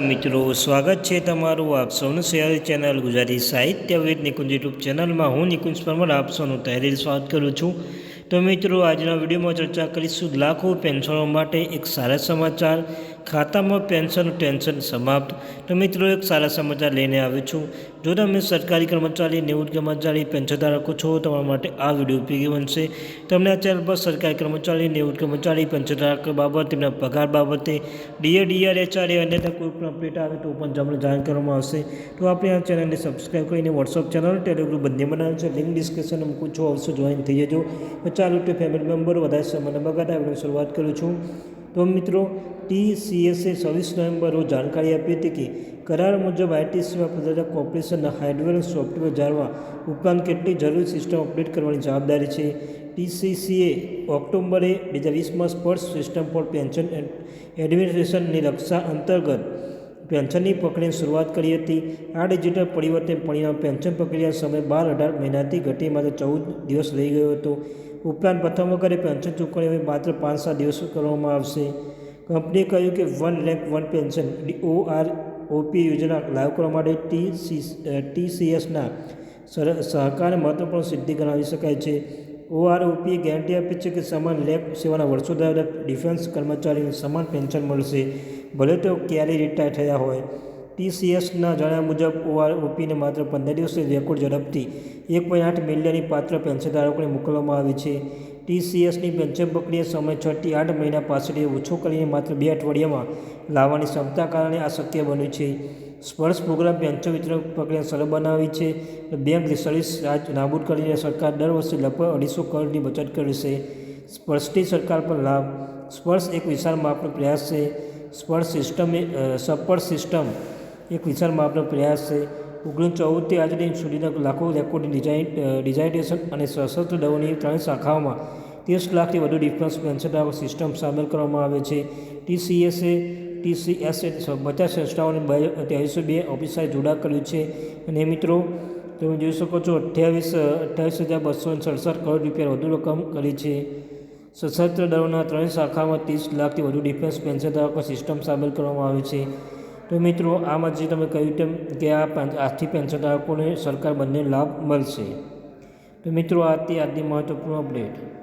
મિત્રો, સ્વાગત છે તમારું આપ સૌનું શેર ચેનલ ગુજરાતી સાહિત્ય વિદ નિકુંજ યુટ્યુબ ચેનલમાં. હું નિકુંજ પરમાર, આપ સૌનું તહેરીર સ્વાગત કરું છું. તો મિત્રો, આજના વિડીયોમાં ચર્ચા કરીશું લાખો પેન્શનો માટે એક સારા સમાચાર. ખાતામાં પેન્શનનું ટેન્શન સમાપ્ત. તો મિત્રો, એક સારા સમાચાર લઈને આવ્યો છું. જો તમે સરકારી કર્મચારી, નિવૃત્ત કર્મચારી પેન્શન ધારકો છો, તમારા માટે આ વીડિયો ઉપયોગી બનશે. તમને આ ચેનલ પર સરકારી કર્મચારી, નિવૃત્ત કર્મચારી પેન્શન ધારકો બાબત, તેમના પગાર બાબતે ડીએ, ડીઆર, એચઆરએ અન્યથા કોઈ પણ અપડેટ આવે તો પણ તમને જાણ કરવામાં આવશે. તો આપણે આ ચેનલને સબસ્ક્રાઈબ કરીને વોટ્સઅપ ચેનલ ટેલિગ્રુપ બંને બનાવ્યું છે. લિંક ડિસ્ક્રિપ્શન મૂકું છું. અવશ્ય જોઈન થઈ જજો. તો ચાલો ટુ ફેમિલી મેમ્બર વધારે સમયને બગાડા આપણે શરૂઆત કરું છું. તો મિત્રો ટીસીએસે છવ્વીસ નવેમ્બર રોજ જાણકારી આપી હતી કે, કરાર મુજબ આઈટી સેવા પ્રદાતા કોર્પોરેશનના હાર્ડવેર અને સોફ્ટવેર જાળવા ઉપરાંત કેટલી જરૂરી સિસ્ટમ અપડેટ કરવાની જવાબદારી છે. ટીસીસીએ ઓક્ટોબરે બે હજાર વીસમાં સ્પર્શ સિસ્ટમ ફોર પેન્શન એડમિનિસ્ટ્રેશનની રક્ષા અંતર્ગત પેન્શનની પ્રક્રિયાની શરૂઆત કરી હતી. આ ડિજિટલ પરિવર્તન પરિણામ પેન્શન પ્રક્રિયા સમય બાર અઢાર મહિનાથી ઘટી માત્ર ચૌદ દિવસ રહી ગયો હતો. ઉપરાંત પ્રથમ વખતે પેન્શન ચૂકવણી માત્ર પાંચ સાત દિવસ કરવામાં આવશે. કંપનીએ કહ્યું કે one rank one pension O R OP યોજના લાગુ કરવા માટે ટી ટીસીએસના સહકારને મહત્વપૂર્ણ સિદ્ધિ ગણાવી શકાય છે. ઓઆરઓપીએ ગેરંટી આપી છે કે સમાન લેબ સેવાના વર્ષો ધરાવતા ડિફેન્સ કર્મચારીઓને સમાન પેન્શન મળશે. ભલે તેઓ ક્યારેય રિટાયર થયા હોય. ટીસીએસના જણાવ્યા મુજબ, ઓઆરઓપીને માત્ર પંદર દિવસની રેકોર્ડ ઝડપથી એક પોઈન્ટ આઠ મિલિયનની પાત્ર પેન્શન ધારકોને મોકલવામાં આવી છે. ટીસીએસની પેન્શન પ્રક્રિયા સમય છથી આઠ મહિના પાસેથી ઓછો કરીને માત્ર બે અઠવાડિયામાં લાવવાની ક્ષમતા કારણે આ શક્ય બન્યું છે. સ્પર્શ પ્રોગ્રામ પેન્શન વિતરણ પ્રક્રિયા સરળ બનાવી છે. બેંક સર્વિસ નાબૂદ કરીને સરકાર દર વર્ષે લગભગ અઢીસો કરોડની બચત કરશે સ્પર્શથી સરકાર પર લાભ. સ્પર્શ એક વિશાળ માપનો પ્રયાસ છે. સ્પર્શ સિસ્ટમ સપર્શ સિસ્ટમ એક વિશાળ માપનો પ્રયાસ છે. ઓગણીસ ચૌદથી આજે દિન સુધીના લાખો રેકોર્ડ ડિઝાઇન ડિઝાઇટેશન અને સશસ્ત્ર દળોની ત્રણ શાખાઓમાં ત્રીસ લાખથી વધુ ડિફરન્સ પેન્શન સિસ્ટમ સામેલ કરવામાં આવે છે. ટીસીએસે ટીસીએસે પચાસ સંસ્થાઓને ત્રેવીસો બે ઓફિસરે જોડા કર્યું છે. અને મિત્રો, તમે જોઈ શકો છો અઠ્યાવીસ અઠ્યાવીસ હજાર બસો સડસઠ કરોડ રૂપિયા વધુ રકમ કરી છે. સશસ્ત્ર દળોના ત્રણ શાખામાં ત્રીસ લાખથી વધુ ડિફેન્સ પેન્શન ધારકો સિસ્ટમ સામેલ કરવામાં આવી છે. તો મિત્રો, આમાં જે તમે કહ્યું તેમ કે આ આજથી પેન્શન ધારકોને સરકાર બંને લાભ મળશે. તો મિત્રો, આ તે આજની મહત્વપૂર્ણ અપડેટ.